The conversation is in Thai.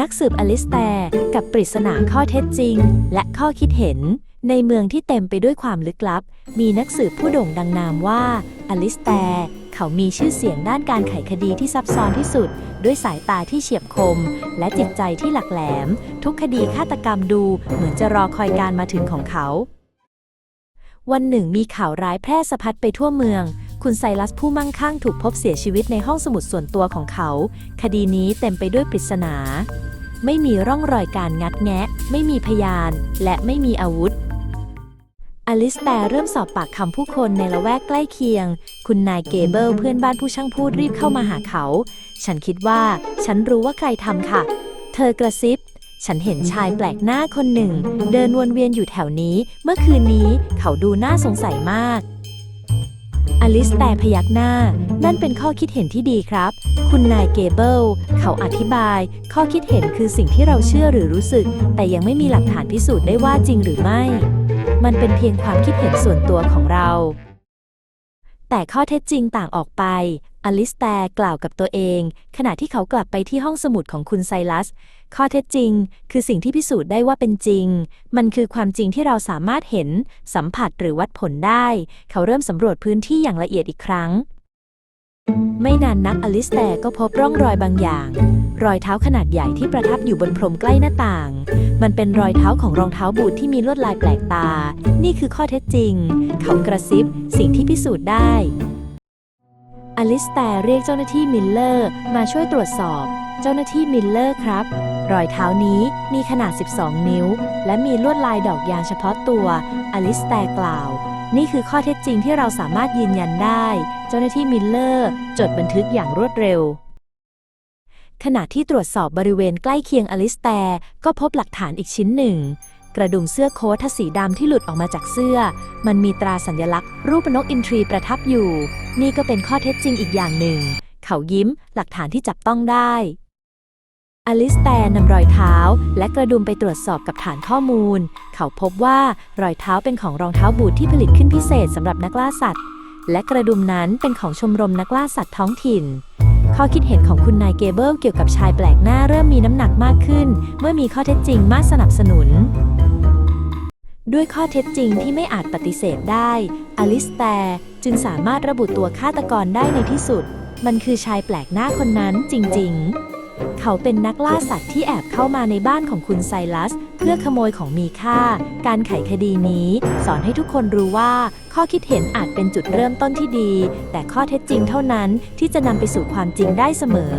นักสืบอลิสแตร์กับปริศนาข้อเท็จจริง และข้อคิดเห็น ในเมืองที่เต็มไปด้วยความลึกลับ มีนักสืบผู้โด่งดังนามว่าอลิสแตร์เขามีชื่อเสียงด้านการไขคดีที่ซับซ้อนที่สุด ด้วยสายตาที่เฉียบคม และจิตใจที่หลักแหลม ทุกคดีฆาตกรรมดูเหมือนจะรอคอยการมาถึงของเขา วันหนึ่งมีข่าวร้ายแพร่สะพัดไปทั่วเมือง คุณไซรัสผู้มั่งคั่งถูกพบเสียชีวิตในห้องสมุดส่วนตัวของเขา คดีนี้เต็มไปด้วยปริศนา ไม่มีร่องรอยการงัดแงะ ไม่มีพยาน และไม่มีอาวุธ อลิสแตร์เริ่มสอบปากคำผู้คนในละแวกใกล้เคียง คุณนายเกเบิลเพื่อนบ้านผู้ช่างพูดรีบเข้ามาหาเขา ฉันคิดว่า ฉันรู้ว่าใครทำค่ะ เธอกระซิบฉันเห็นชายแปลกหน้าคนหนึ่ง เดินวนเวียนอยู่แถวนี้ เมื่อคืนนี้เขาดูน่าสงสัยมาก อลิสแต่พยักหน้า นั่นเป็นข้อคิดเห็นที่ดีครับ คุณนายเกเบิล เขาอธิบาย ข้อคิดเห็นคือสิ่งที่เราเชื่อหรือรู้สึก แต่ยังไม่มีหลักฐานพิสูจน์ได้ว่าจริงหรือไม่ มันเป็นเพียงความคิดเห็นส่วนตัวของเรา แต่ข้อเท็จจริงต่างออกไป อลิสแตร์กล่าวกับตัวเอง ขณะที่เขากลับไปที่ห้องสมุดของคุณไซรัส ข้อเท็จจริง คือสิ่งที่พิสูจน์ได้ว่าเป็นจริง มันคือความจริงที่เราสามารถเห็น สัมผัสหรือวัดผลได้ เขาเริ่มสำรวจพื้นที่อย่างละเอียดอีกครั้ง ไม่นานนักอลิสแตร์ก็พบร่องรอยบางอย่าง รอยเท้าขนาดใหญ่ที่ประทับอยู่บนพรมใกล้หน้าต่าง มันเป็นรอยเท้าของรองเท้าบูทที่มีลวดลายแปลกตา นี่คือข้อเท็จจริง เขากระซิบ สิ่งที่พิสูจน์ได้ อลิสแตร์เรียกเจ้าหน้าที่มิลเลอร์ มาช่วยตรวจสอบ เจ้าหน้าที่มิลเลอร์ครับ รอยเท้านี้มีขนาด 12 นิ้ว และมีลวดลายดอกยางเฉพาะตัว อลิสแตร์กล่าวนี่คือข้อเท็จจริงที่เราสามารถยืนยันได้ เจ้าหน้าที่มิลเลอร์ จดบันทึกอย่างรวดเร็ว ขณะที่ตรวจสอบบริเวณใกล้เคียงอลิสแตร์ก็พบหลักฐานอีกชิ้นหนึ่ง กระดุมเสื้อโค้ทสีดำที่หลุดออกมาจากเสื้อ มันมีตราสัญลักษณ์ รูปนกอินทรีประทับอยู่ นี่ก็เป็นข้อเท็จจริงอีกอย่างหนึ่ง เขายิ้ม หลักฐานที่จับต้องได้อลิสแตร์นำรอยเท้า และกระดุมไปตรวจสอบกับฐานข้อมูล เขาพบว่ารอยเท้าเป็นของรองเท้าบูทที่ผลิตขึ้นพิเศษสำหรับนักล่าสัตว์ และกระดุมนั้นเป็นของชมรมนักล่าสัตว์ท้องถิ่น ข้อคิดเห็นของคุณนายเกเบิลเกี่ยวกับชายแปลกหน้าเริ่มมีน้ำหนักมากขึ้น เมื่อมีข้อเท็จจริงมาสนับสนุน ด้วยข้อเท็จจริงที่ไม่อาจปฏิเสธได้ อลิสแตร์จึงสามารถระบุตัวฆาตกรได้ในที่สุด มันคือชายแปลกหน้าคนนั้นจริง ๆ เขาเป็นนักล่าสัตว์ที่แอบเข้ามาในบ้านของคุณไซลัส เพื่อขโมยของมีค่า การไขคดีนี้ สอนให้ทุกคนรู้ว่า ข้อคิดเห็นอาจเป็นจุดเริ่มต้นที่ดี แต่ข้อเท็จจริงเท่านั้นที่จะนำไปสู่ความจริงได้เสมอ